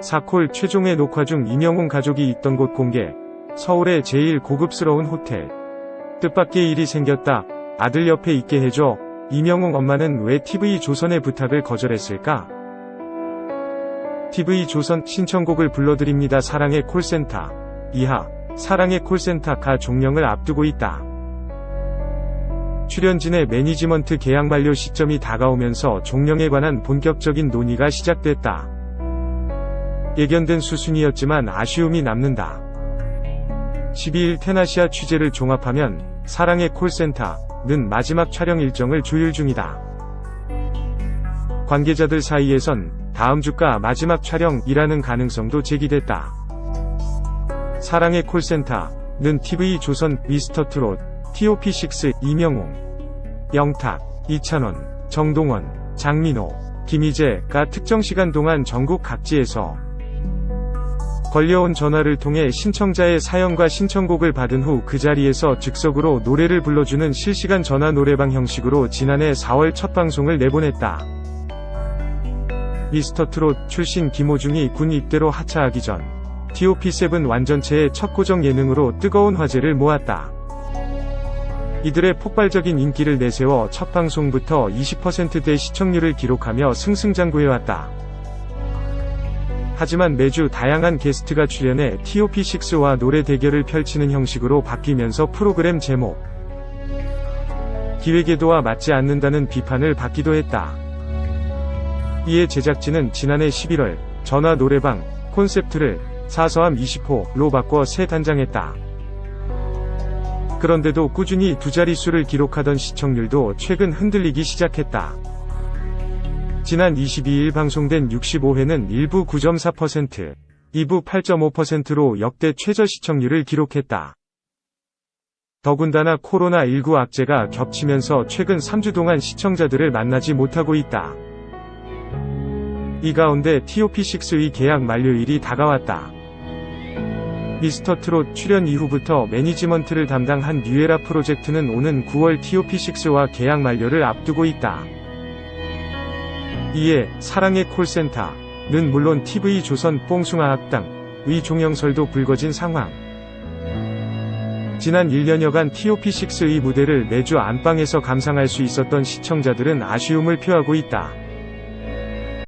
사콜 최종의 녹화 중 이명웅 가족이 있던 곳 공개. 서울의 제일 고급스러운 호텔. 뜻밖의 일이 생겼다. 아들 옆에 있게 해줘. 이명웅 엄마는 왜 TV 조선의 부탁을 거절했을까? TV 조선 신청곡을 불러드립니다. 사랑의 콜센터. 이하. 사랑의 콜센터 가 종영을 앞두고 있다. 출연진의 매니지먼트 계약 만료 시점이 다가오면서 종영에 관한 본격적인 논의가 시작됐다. 예견된 수순이었지만 아쉬움이 남는다. 12일 테나시아 취재를 종합하면 사랑의 콜센터는 마지막 촬영 일정을 조율 중이다. 관계자들 사이에선 다음 주가 마지막 촬영이라는 가능성도 제기됐다. 사랑의 콜센터는 TV 조선 미스터 트롯, TOP6 이명웅, 영탁, 이찬원, 정동원, 장민호, 김희재가 특정 시간 동안 전국 각지에서 걸려온 전화를 통해 신청자의 사연과 신청곡을 받은 후 그 자리에서 즉석으로 노래를 불러주는 실시간 전화 노래방 형식으로 지난해 4월 첫 방송을 내보냈다. 미스터 트롯 출신 김호중이 군 입대로 하차하기 전 TOP7 완전체의 첫 고정 예능으로 뜨거운 화제를 모았다. 이들의 폭발적인 인기를 내세워 첫 방송부터 20%대 시청률을 기록하며 승승장구해왔다. 하지만 매주 다양한 게스트가 출연해 TOP6와 노래 대결을 펼치는 형식으로 바뀌면서 프로그램 제목, 기획에도와 맞지 않는다는 비판을 받기도 했다. 이에 제작진은 지난해 11월 전화 노래방 콘셉트를 사서함 20호로 바꿔 새 단장했다. 그런데도 꾸준히 두 자릿수를 기록하던 시청률도 최근 흔들리기 시작했다. 지난 22일 방송된 65회는 1부 9.4%, 2부 8.5%로 역대 최저 시청률을 기록했다. 더군다나 코로나19 악재가 겹치면서 최근 3주 동안 시청자들을 만나지 못하고 있다. 이 가운데 TOP6의 계약 만료일이 다가왔다. 미스터 트롯 출연 이후부터 매니지먼트를 담당한 뉴에라 프로젝트는 오는 9월 TOP6와 계약 만료를 앞두고 있다. 이에 사랑의 콜센터는 물론 TV 조선 뽕숭아 학당의 종영설도 불거진 상황. 지난 1년여간 TOP6의 무대를 매주 안방에서 감상할 수 있었던 시청자들은 아쉬움을 표하고 있다.